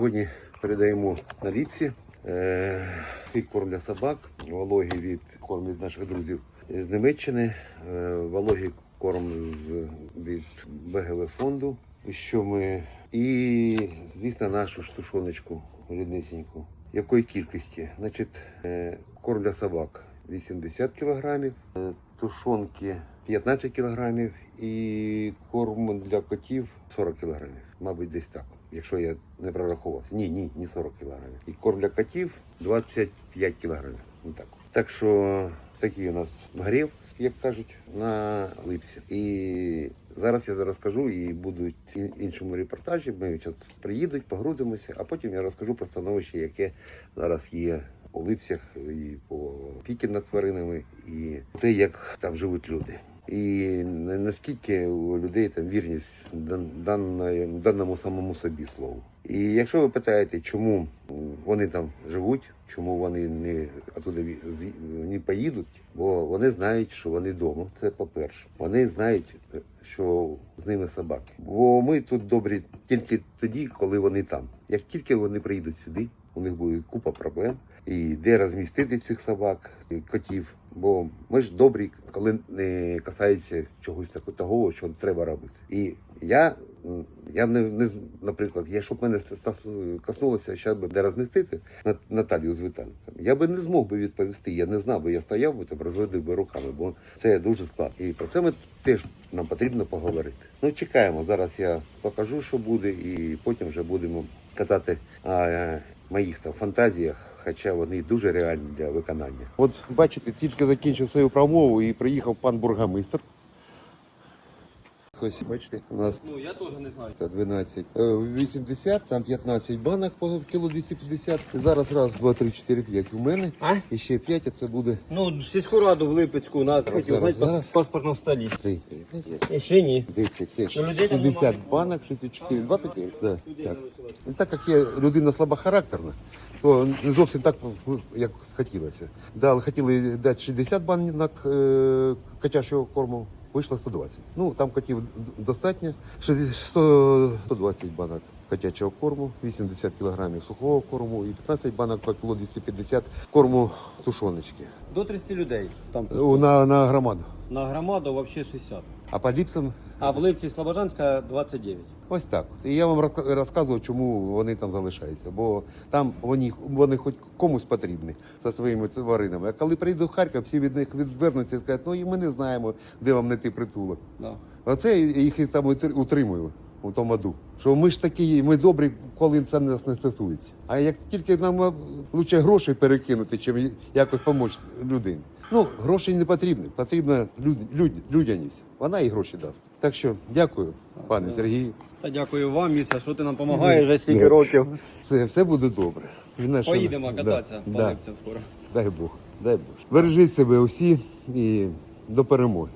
Сьогодні передаємо на ліпці е, корм для собак, вологий від корм від наших друзів з Німеччини, е, вологий корм з, від БГВ фонду. Що ми і, звісно, нашу штушоночку ріднисіньку. Якої кількості? Значить, е, корм для собак 80 кілограмів, е, тушонки 15 кілограмів і корм для котів 40 кілограмів. Мабуть, десь так. Якщо я не прорахувався. Ні, ні, не 40 кілограмів. І корм для котів 25 кілограмів. Ну, так. так що такий у нас грів, як кажуть, на липці. І зараз я розкажу і будуть іншому репортажі. Ми зараз приїдуть, погрузимося, а потім я розкажу про становище, яке зараз є у липцях і по піки над тваринами, і те, як там живуть люди. І на- наскільки у людей там вірність даному самому собі слову. І якщо ви питаєте, чому вони там живуть, чому вони не з- не поїдуть, бо вони знають, що вони вдома. Це по-перше. Вони знають, що з ними собаки. Бо ми тут добрі тільки тоді, коли вони там. Як тільки вони приїдуть сюди, у них буде купа проблем. І де розмістити цих собак, котів. Бо ми ж добрі, коли не касається чогось такого, що треба робити. І я, я не, не наприклад, я щоб мене коснулося, ще би де розмістити Наталію з Віталіком, я би не змог би відповісти. Я не знав би, я стояв би там, розводив би руками, бо це дуже складно. І про це ми теж нам потрібно поговорити. Ну чекаємо. Зараз я покажу, що буде, і потім вже будемо катати моїх там фантазіях. Хоча вони дуже реальні для виконання. От бачите, тільки закінчив свою промову і приїхав пан бургомистр. Ось бачите, у нас Ну, я теж не знаю. це 12. Е, 80, там 15 банок по кіло 250. Зараз раз, два, три, чотири, п'ять у мене. А? І ще 5, а це буде Ну, сільську раду в Липецьку нас Зараз, хотів зараз, знати зараз. в паспортному столі. 3, І ще ні. 10, це Ну, людей там 60 немає. банок, 64, 20. Да, так. І так як я людина слабохарактерна, то не зовсім так, як хотілося. Дали, хотіли дати 60 банок е, котячого корму, вийшло 120. Ну, там котів достатньо. 60, 100, 120 банок котячого корму, 80 кілограмів сухого корму і 15 банок по кіло 250 корму тушоночки. До 30 людей там На, на громаду. на громаду взагалі 60. А по ліпсам А в Липці Слобожанська 29. Ось так. от. І я вам розка- розказував, чому вони там залишаються. Бо там вони, вони хоч комусь потрібні за своїми тваринами. А коли прийду в Харків, всі від них відвернуться і скажуть, ну і ми не знаємо, де вам знайти притулок. Да. Оце я їх і там утр- утримую у тому аду. Що ми ж такі, ми добрі, коли це нас не стосується. А як тільки нам е, лучше гроші перекинути, чим якось допомогти людині. Ну, гроші не потрібні, потрібна люд, люд, людяність. Вона і гроші дасть. Так що дякую, пане Сергію. Та дякую вам, Міша, що ти нам допомагаєш вже Да. стільки років. Все, все буде добре. І наше- Поїдемо да, кататися по да. Скоро. Дай Бог, дай Бог. Бережіть себе усі і до перемоги.